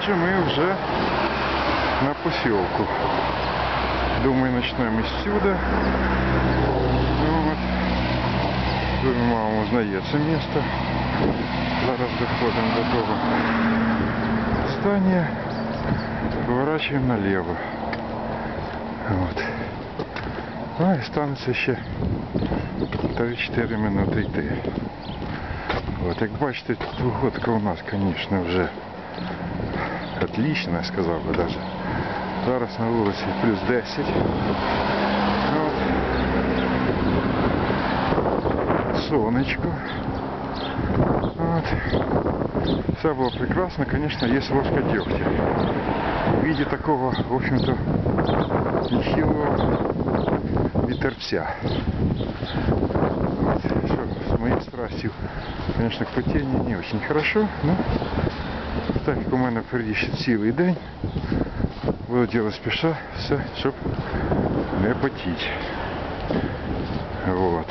Отже, ми вже на посілку. Думаю, почнемо з сюди. От. Думаю, мама знає це місто. Зараз доходимо до того здання. Поворачуємо наліво. От. Ну і станеться ще 3-4 минути йти. От, як бачите, погодка у нас, звісно, вже отлична, я сказав би даже. Зараз на вулиці плюс 10. От. Сонечко. От. Все было прекрасно, конечно, есть ложка дегтя. В виде такого, в общем-то, нехилого ветерца. Вот. Что, с моей страстью, конечно, к потению не очень хорошо, но так як у мене впереді ще цілий день, буду делать спіша все, щоб не потіть. Вот.